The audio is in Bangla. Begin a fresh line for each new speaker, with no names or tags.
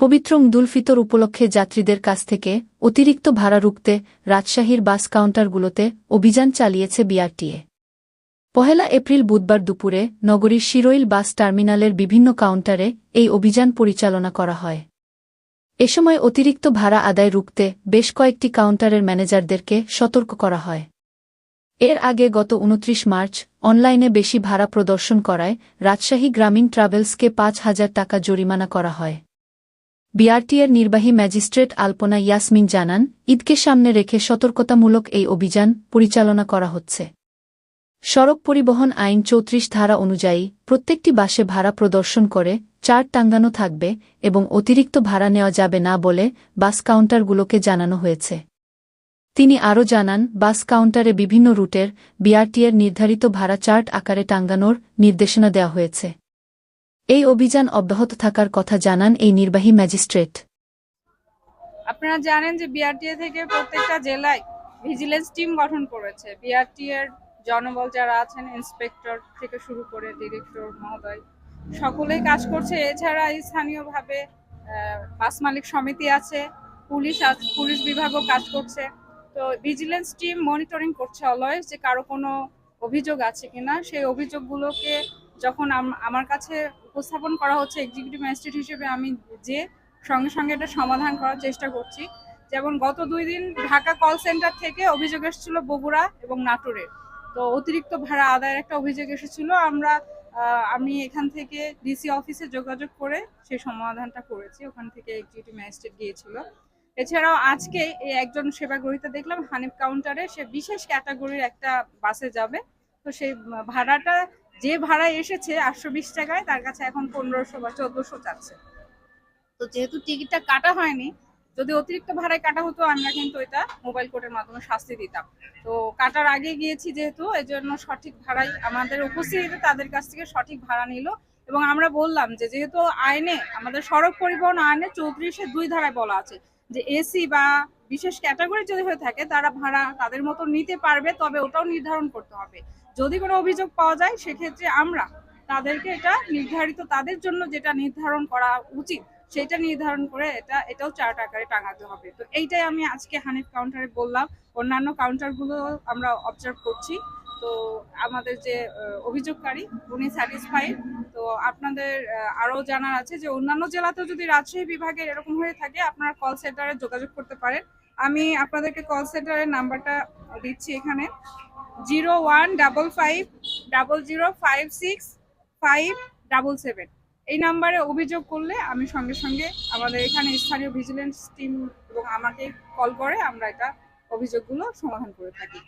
পবিত্র ঈদুল ফিতর উপলক্ষে যাত্রীদের কাছ থেকে অতিরিক্ত ভাড়া রুখতে রাজশাহীর বাস কাউন্টারগুলোতে অভিযান চালিয়েছে বিআরটিএ। পহেলা এপ্রিল বুধবার দুপুরে নগরীর শিরোইল বাস টার্মিনালের বিভিন্ন কাউন্টারে এই অভিযান পরিচালনা করা হয়। এ সময় অতিরিক্ত ভাড়া আদায় রুখতে বেশ কয়েকটি কাউন্টারের ম্যানেজারদেরকে সতর্ক করা হয়। এর আগে গত উনত্রিশ মার্চ অনলাইনে বেশি ভাড়া প্রদর্শন করায় রাজশাহী গ্রামীণ ট্রাভেলসকে পাঁচ হাজার টাকা জরিমানা করা হয়। বিআরটিএর নির্বাহী ম্যাজিস্ট্রেট আলপনা ইয়াসমিন জানান, ঈদকে সামনে রেখে সতর্কতামূলক এই অভিযান পরিচালনা করা হচ্ছে। সড়ক পরিবহন আইন চৌত্রিশ ধারা অনুযায়ী প্রত্যেকটি বাসে ভাড়া প্রদর্শন করে চার্ট টাঙ্গানো থাকবে এবং অতিরিক্ত ভাড়া নেওয়া যাবে না বলে বাস কাউন্টারগুলোকে জানানো হয়েছে। তিনি আরও জানান, বাস কাউন্টারে বিভিন্ন রুটের বিআরটিএর নির্ধারিত ভাড়া চার্ট আকারে টাঙ্গানোর নির্দেশনা দেওয়া হয়েছে। এই অভিযান অব্যাহত থাকার কথা জানান এই নির্বাহী ম্যাজিস্ট্রেট।
আপনারা জানেন যে বিআরটিএ থেকে প্রত্যেকটা জেলায় ভিজিলেন্স টিম গঠন করেছে। বিআরটি এর জনবল যারা আছেন, ইন্সপেক্টর থেকে শুরু করে ডিরেক্টর, মহোদয়, সকলেই কাজ করছে। এছাড়া স্থানীয়ভাবে বাস মালিক সমিতি আছে, পুলিশ পুলিশ বিভাগও কাজ করছে। তো ভিজিলেন্স টিম মনিটরিং করছে অলওয়েজ যে কারও কোনো অভিযোগ আছে কিনা, সেই অভিযোগগুলোকে যখন আম- আমার কাছে উপস্থাপন করা হচ্ছে এক্সিকিউটিভ ম্যাজিস্ট্রেট হিসেবে, আমি যে সঙ্গে সঙ্গে এটা সমাধান করার চেষ্টা করছি। যেমন গত দুই দিন ঢাকা কল সেন্টার থেকে অভিযোগ এসেছিল বগুড়া এবং নাটোরের তো অতিরিক্ত ভাড়া আদায়ের একটা অভিযোগ এসেছিল। আমরা আমি এখান থেকে ডিসি অফিসে যোগাযোগ করে সেই সমাধানটা করেছি। ওখান থেকে এক্সিকিউটিভ ম্যাজিস্ট্রেট গিয়েছিল। এছাড়াও আজকে এই একজন সেবাগ্রহীতা দেখলাম, হানিফ কাউন্টারে সে বিশেষ ক্যাটাগরির একটা বাসে যাবে। তো সেই ভাড়াটা যে ভাড়া এসেছে আটশো বিশ টাকায়, তার কাছে এখন পনেরোশো বা চোদ্দশো চাচ্ছে। তো যেহেতু টিকিটটা কাটা হয়নি, যদি অতিরিক্ত ভাড়ায় কাটা হতো, আমরা কিন্তু এটা মোবাইল কোর্টের মাধ্যমে শাস্তি দিতাম। তো কাটার আগে গিয়েছি যেহেতু, এজন্য সঠিক ভাড়াই আমাদের উপস্থিতিতে তাদের কাছ থেকে সঠিক ভাড়া নিল। এবং আমরা বললাম যে, যেহেতু আইনে, আমাদের সড়ক পরিবহন আইনে চৌত্রিশে দুই ধারায় বলা আছে যে এসি বা বিশেষ ক্যাটাগরি যদি হয়ে থাকে, তারা ভাড়া তাদের মতো নিতে পারবে, তবে ওটাও নির্ধারণ করতে হবে। যদি কোনো অভিযোগ পাওয়া যায়, সেক্ষেত্রে আমরা তাদেরকে এটা নির্ধারিত, তাদের জন্য যেটা নির্ধারণ করা উচিত, সেটা নির্ধারণ করে এটা, এটাও চার্ট আকারে টাঙাতে হবে। তো এইটাই আমি আজকে হানিফ কাউন্টারে বললাম। অন্যান্য কাউন্টারগুলো আমরা অবজার্ভ করছি। তো আমাদের যে অভিযোগকারী উনি স্যাটিসফাইড তো আপনাদের আহ, আরও জানার আছে যে অন্যান্য জেলাতেও যদি রাজশাহী বিভাগের এরকম হয়ে থাকে আপনারা কল সেন্টারে যোগাযোগ করতে পারেন। আমি আপনাদেরকে কল সেন্টারের নাম্বারটা দিচ্ছি এখানে। Zero one double five double zero five six five double seven. এই নাম্বারে অভিযোগ করলে আমি সঙ্গে সঙ্গে আমাদের এখানে স্থানীয় ভিজিলেন্স টিম এবং আমাকে কল করে আমরা এটা অভিযোগগুলো সমাধান করে থাকি।